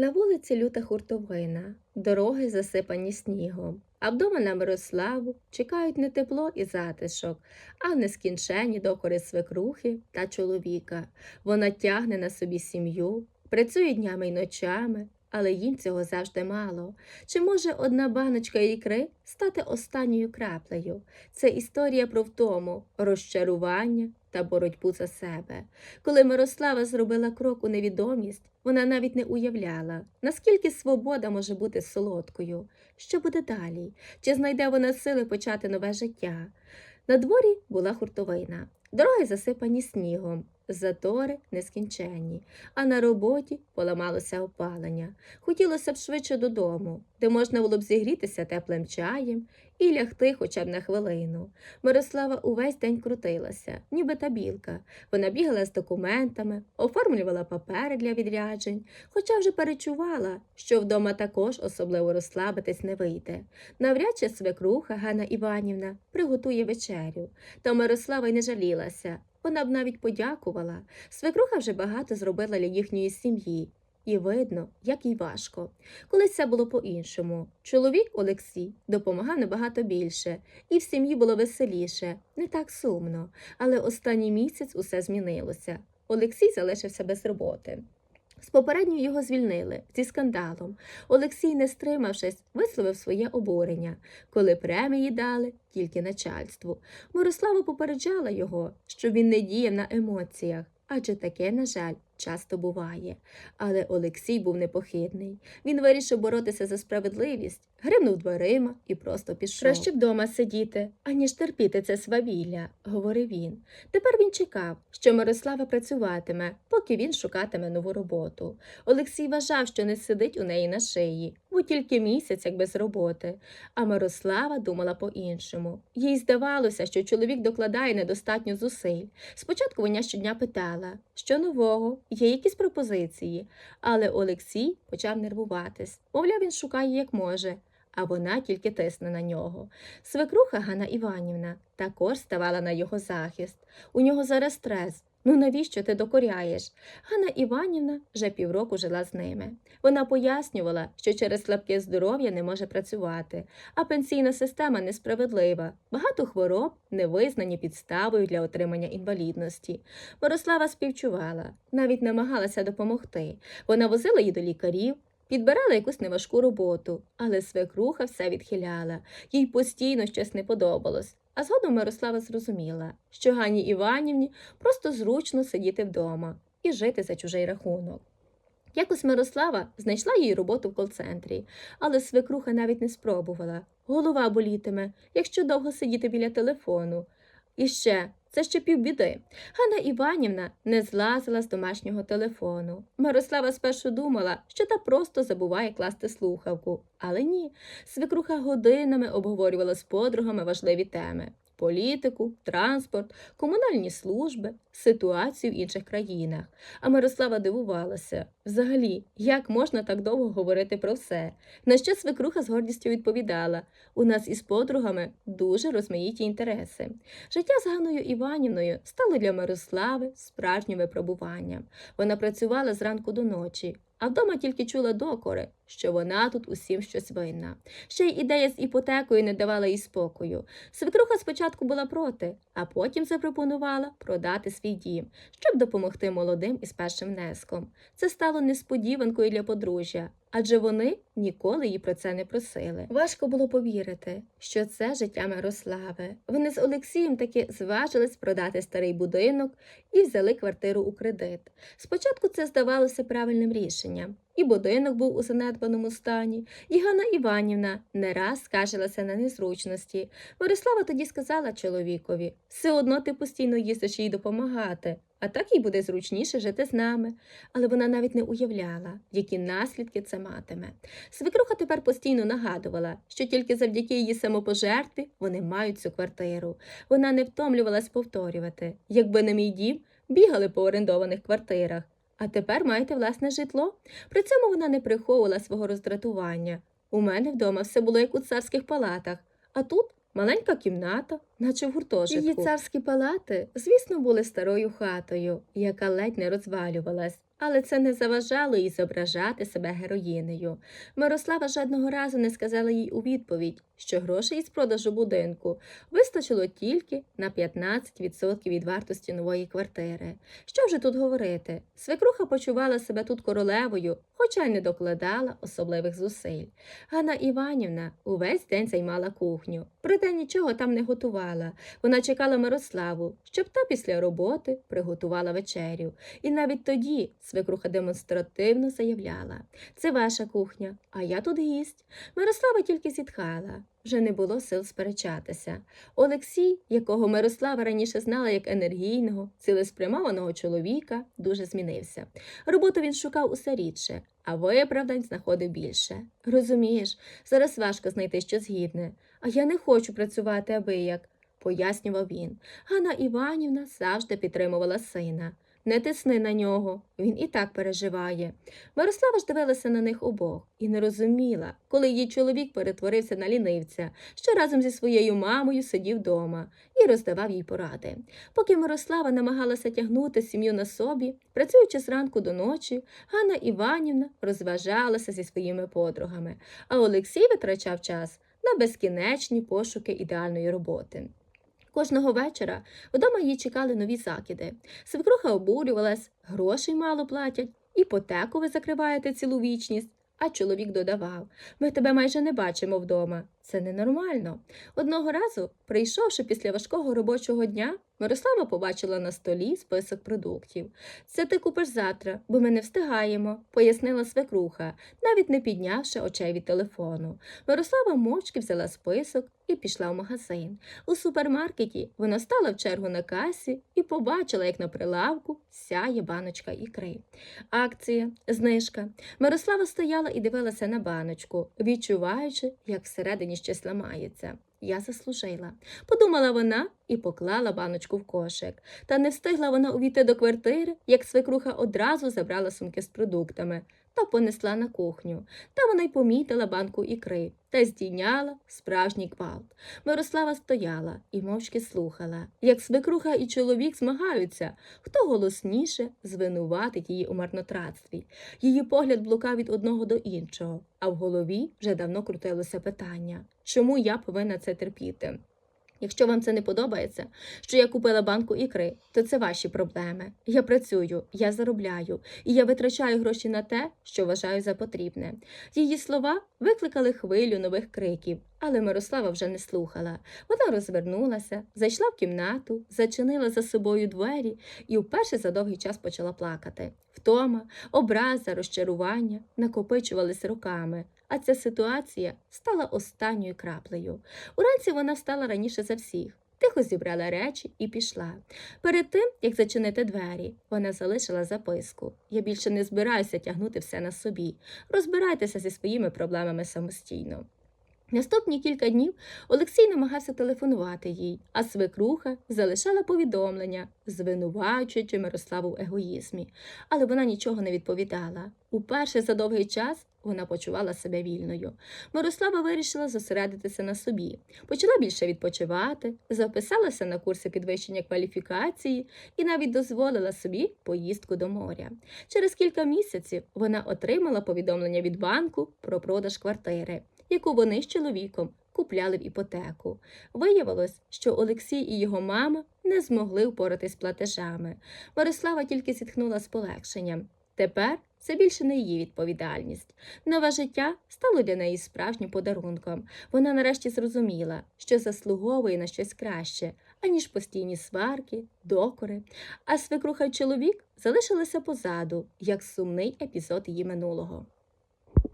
На вулиці люта хуртовина, дороги засипані снігом, а вдома на Мирославу чекають не тепло і затишок, а нескінчені докори свекрухи та чоловіка. Вона тягне на собі сім'ю, працює днями й ночами, але їм цього завжди мало. Чи може одна баночка ікри стати останньою краплею? Це історія про втому, розчарування та боротьбу за себе. Коли Мирослава зробила крок у невідомість, вона навіть не уявляла, наскільки свобода може бути солодкою. Що буде далі? Чи знайде вона сили почати нове життя? На дворі була хуртовина, дороги засипані снігом, затори нескінченні, а на роботі поламалося опалення. Хотілося б швидше додому, де можна було б зігрітися теплим чаєм і лягти хоча б на хвилину. Мирослава увесь день крутилася, ніби та білка. Вона бігала з документами, оформлювала папери для відряджень, хоча вже перечувала, що вдома також особливо розслабитись не вийде. Навряд чи свекруха Ганна Іванівна приготує вечерю. Та Мирослава й не жалілася. Вона б навіть подякувала. Свекруха вже багато зробила для їхньої сім'ї. І видно, як їй важко. Колись це було по-іншому. Чоловік Олексій допомагав набагато більше, і в сім'ї було веселіше, не так сумно. Але останній місяць усе змінилося. Олексій залишився без роботи. З попередньо його звільнили зі скандалом. Олексій, не стримавшись, висловив своє обурення, коли премії дали тільки начальству. Мирослава попереджала його, щоб він не діяв на емоціях, адже таке, на жаль, часто буває. Але Олексій був непохитний. Він вирішив боротися за справедливість, гримнув дверима і просто пішов. Краще вдома сидіти, аніж терпіти це свавілля, говорив він. Тепер він чекав, що Мирослава працюватиме, поки він шукатиме нову роботу. Олексій вважав, що не сидить у неї на шиї, бо тільки місяць, як без роботи. А Мирослава думала по-іншому. Їй здавалося, що чоловік докладає недостатньо зусиль. Спочатку вона щодня питала, що нового, є якісь пропозиції, але Олексій почав нервуватись. Мовляв, він шукає як може. А вона тільки тисне на нього. Свекруха Ганна Іванівна також ставала на його захист. У нього зараз стрес. Ну навіщо ти докоряєш? Ганна Іванівна вже півроку жила з ними. Вона пояснювала, що через слабке здоров'я не може працювати, а пенсійна система несправедлива. Багато хвороб не визнані підставою для отримання інвалідності. Мирослава співчувала, навіть намагалася допомогти. Вона возила її до лікарів. Підбирала якусь неважку роботу, але свекруха все відхиляла, їй постійно щось не подобалось. А згодом Мирослава зрозуміла, що Гані Іванівні просто зручно сидіти вдома і жити за чужий рахунок. Якось Мирослава знайшла їй роботу в кол-центрі, але свекруха навіть не спробувала. Голова болітиме, якщо довго сидіти біля телефону. І ще, це ще півбіди. Ганна Іванівна не злазила з домашнього телефону. Мирослава спершу думала, що та просто забуває класти слухавку. Але ні, свекруха годинами обговорювала з подругами важливі теми. Політику, транспорт, комунальні служби, ситуацію в інших країнах. А Мирослава дивувалася взагалі, як можна так довго говорити про все. На що свекруха з гордістю відповідала: у нас із подругами дуже розмаїті інтереси. Життя з Ганною Іванівною стало для Мирослави справжнім випробуванням. Вона працювала зранку до ночі, а вдома тільки чула докори, що вона тут усім щось винна. Ще й ідея з іпотекою не давала їй спокою. Свекруха спочатку була проти, а потім запропонувала продати свій дім, щоб допомогти молодим із першим внеском. Це стало несподіванкою для подружжя, адже вони ніколи її про це не просили. Важко було повірити, що це життя Мирослави. Вони з Олексієм таки зважились продати старий будинок і взяли квартиру у кредит. Спочатку це здавалося правильним рішенням. І будинок був у занедбаному стані, і Ганна Іванівна не раз скаржилася на незручності. Мирослава тоді сказала чоловікові все одно ти постійно їздиш їй допомагати, а так їй буде зручніше жити з нами. Але вона навіть не уявляла, які наслідки це матиме. Свекруха тепер постійно нагадувала, що тільки завдяки її самопожертві вони мають цю квартиру. Вона не втомлювалась повторювати, якби не мій дім, бігали по орендованих квартирах. А тепер маєте власне житло. При цьому вона не приховувала свого роздратування. У мене вдома все було як у царських палатах, а тут маленька кімната, наче в гуртожитку. Її царські палати, звісно, були старою хатою, яка ледь не розвалювалась. Але це не заважало їй зображати себе героїнею. Мирослава жодного разу не сказала їй у відповідь, що грошей із продажу будинку вистачило тільки на 15% від вартості нової квартири. Що вже тут говорити? Свекруха почувала себе тут королевою, хоча й не докладала особливих зусиль. Ганна Іванівна увесь день займала кухню, проте нічого там не готувала. Вона чекала Мирославу, щоб та після роботи приготувала вечерю. І навіть тоді свекруха демонстративно заявляла це ваша кухня, а я тут гість. Мирослава тільки зітхала. Вже не було сил сперечатися. Олексій, якого Мирослава раніше знала як енергійного, цілеспрямованого чоловіка, дуже змінився. Роботу він шукав усе рідше, а виправдань знаходив більше. Розумієш, зараз важко знайти щось гідне, а я не хочу працювати аби як, пояснював він. Ганна Іванівна завжди підтримувала сина. Не тисни на нього, він і так переживає. Мирослава ж дивилася на них обох і не розуміла, коли її чоловік перетворився на лінивця, що разом зі своєю мамою сидів вдома і роздавав їй поради. Поки Мирослава намагалася тягнути сім'ю на собі, працюючи зранку до ночі, Ганна Іванівна розважалася зі своїми подругами, а Олексій витрачав час на безкінечні пошуки ідеальної роботи. Кожного вечора вдома її чекали нові закиди. Свекруха обурювалась, грошей мало платять, іпотеку ви закриваєте цілу вічність. А чоловік додавав ми тебе майже не бачимо вдома. Це ненормально. Одного разу, прийшовши після важкого робочого дня, Мирослава побачила на столі список продуктів. Це ти купиш завтра, бо ми не встигаємо, пояснила свекруха, навіть не піднявши очей від телефону. Мирослава мовчки взяла список і пішла в магазин. У супермаркеті вона стала в чергу на касі і побачила, як на прилавку сяє баночка ікри. Акція, знижка. Мирослава стояла і дивилася на баночку, відчуваючи, як всередині щось ламається. Я заслужила, подумала вона і поклала баночку в кошик. Та не встигла вона увійти до квартири, як свекруха одразу забрала сумки з продуктами та понесла на кухню. Та вона й помітила банку ікри та здійняла справжній гвалт. Мирослава стояла і мовчки слухала, як свекруха і чоловік змагаються, хто голосніше звинуватить її у марнотратстві. Її погляд блукав від одного до іншого, а в голові вже давно крутилося питання чому я повинна це терпіти? Якщо вам це не подобається, що я купила банку ікри, то це ваші проблеми. Я працюю, я заробляю, і я витрачаю гроші на те, що вважаю за потрібне. Її слова викликали хвилю нових криків, але Мирослава вже не слухала. Вона розвернулася, зайшла в кімнату, зачинила за собою двері і вперше за довгий час почала плакати. Втома, образа, розчарування накопичувались роками, а ця ситуація стала останньою краплею. Уранці вона встала раніше за всіх. Тихо зібрала речі і пішла. Перед тим, як зачинити двері, вона залишила записку. Я більше не збираюся тягнути все на собі. Розбирайтеся зі своїми проблемами самостійно. Наступні кілька днів Олексій намагався телефонувати їй, а свекруха залишала повідомлення, звинувачуючи Мирославу в егоїзмі, але вона нічого не відповідала. Уперше за довгий час вона почувала себе вільною. Мирослава вирішила зосередитися на собі, почала більше відпочивати, записалася на курси підвищення кваліфікації і навіть дозволила собі поїздку до моря. Через кілька місяців вона отримала повідомлення від банку про продаж квартири яку вони з чоловіком купляли в іпотеку. Виявилось, що Олексій і його мама не змогли впоратись з платежами. Мирослава тільки зітхнула з полегшенням. Тепер це більше не її відповідальність. Нове життя стало для неї справжнім подарунком. Вона нарешті зрозуміла, що заслуговує на щось краще, аніж постійні сварки, докори. А свекруха й чоловік залишилися позаду, як сумний епізод її минулого.